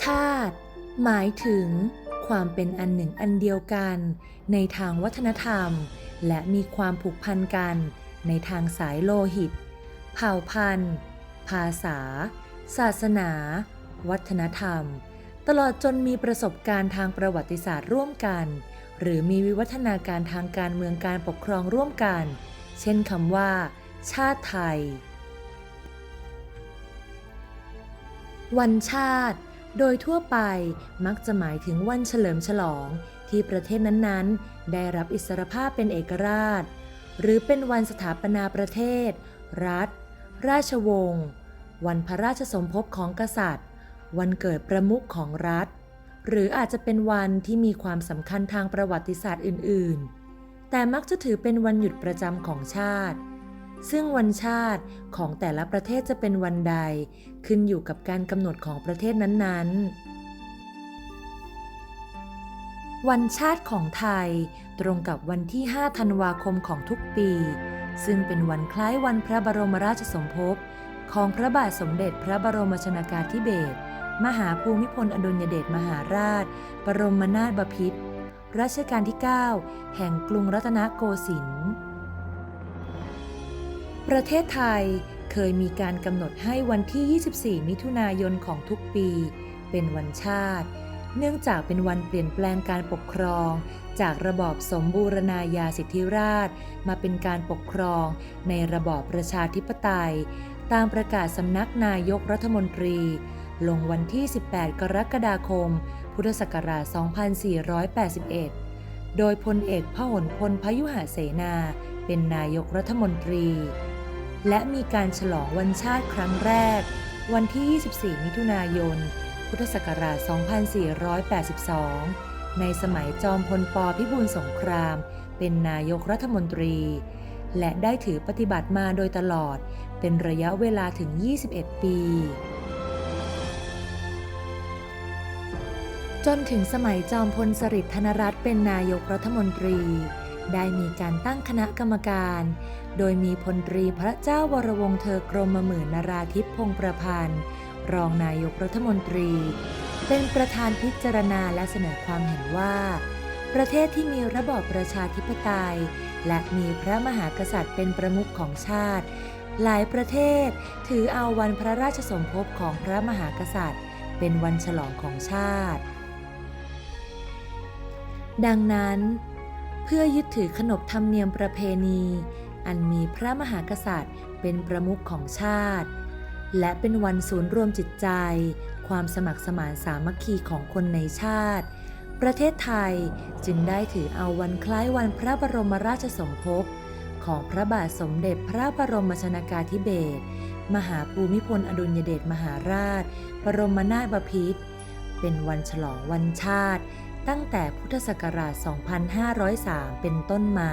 ชาติ หมายถึง ความเป็นอันหนึ่งอันเดียวกัน ในทางวัฒนธรรม และมีความผูกพันกัน ในทางสายโลหิต เผ่าพันธุ์ ภาษา ศาสนา วัฒนธรรม ตลอดจนมีประสบการณ์ทางประวัติศาสตร์ร่วมกัน หรือมีวิวัฒนาการทางการเมืองการปกครองร่วมกัน เช่นคำว่า ชาติไทย วันชาติ โดยทั่วไปมักจะหมายถึงวันเฉลิมฉลองที่ประเทศนั้นๆ ได้รับอิสรภาพเป็นเอกราช หรือเป็นวันสถาปนาประเทศ รัฐ ราชวงศ์วันพระราชสมภพของกษัตริย์ วันเกิดประมุขของรัฐ หรืออาจจะเป็นวันที่มีความสำคัญทางประวัติศาสตร์อื่น ๆ แต่มักจะถือเป็นวันหยุดประจำของชาติ ซึ่งวันชาติของแต่ละประเทศจะเป็นวันใด ขึ้นอยู่กับการกำหนดของประเทศนั้นๆ วันชาติของไทยตรงกับวันที่ 5 ธันวาคมของทุกปี ซึ่งเป็นวันคล้ายวันพระบรมราชสมภพของพระบาทสมเด็จพระบรมชนากาธิเบศรมหาภูมิพลอดุลยเดชมหาราช บรมนาถบพิตรรัชกาลที่ 9 แห่งกรุงรัตนโกสินทร์ ประเทศไทยเคยมีการกำหนดให้วันที่ 24 มิถุนายนของทุกปี เป็นวันชาติ เนื่องจากเป็นวันเปลี่ยนแปลงการปกครอง จากระบอบสมบูรณาญาสิทธิราช มาเป็นการปกครองในระบอบประชาธิปไตย ตามประกาศสำนักนายกรัฐมนตรี ลงวันที่ 18 กรกฎาคม พุทธศักราช 2481 โดยพลเอกพหลพลพยุหเสนา เป็นนายกรัฐมนตรี และมีการฉลองวันชาติครั้งแรก วันที่ 24 มิถุนายน พุทธศักราช 2482 ในสมัยจอมพลปพิบูลสงคราม เป็นนายกรัฐมนตรี และได้ถือปฏิบัติมาโดยตลอด เป็นระยะเวลาถึง 21 ปี จนถึงสมัยจอมพลสฤษดิ์ธนรัตน์เป็นนายกรัฐมนตรี ได้มีการตั้งคณะกรรมการ โดยมีพลตรีพระเจ้าวรวงเธอกรมหมื่นนราธิปพงประพันธ์ รองนายกรัฐมนตรี เป็นประธานพิจารณาและเสนอความเห็นว่า ประเทศที่มีระบอบประชาธิปไตย และมีพระมหากษัตริย์เป็นประมุขของชาติ หลายประเทศถือเอาวันพระราชสมภพของพระมหากษัตริย์ เป็นวันฉลองของชาติ ดังนั้น เพื่อยึดถือขนบธรรมเนียมประเพณี อันมีพระมหากษัตริย์ เป็นประมุขของชาติ และเป็นวันศูนย์รวมจิตใจ ความสมัครสมานสามัคคีของคนในชาติ ประเทศไทยจึงได้ถือเอาวันคล้ายวันพระบรมราชสมภพของพระบาทสมเด็จพระบรมชนากาธิเบศรมหาภูมิพลอดุลยเดชมหาราช บรมนาถบพิตรเป็นวันฉลองวันชาติ ตั้งแต่พุทธศักราช 2503 เป็นต้นมา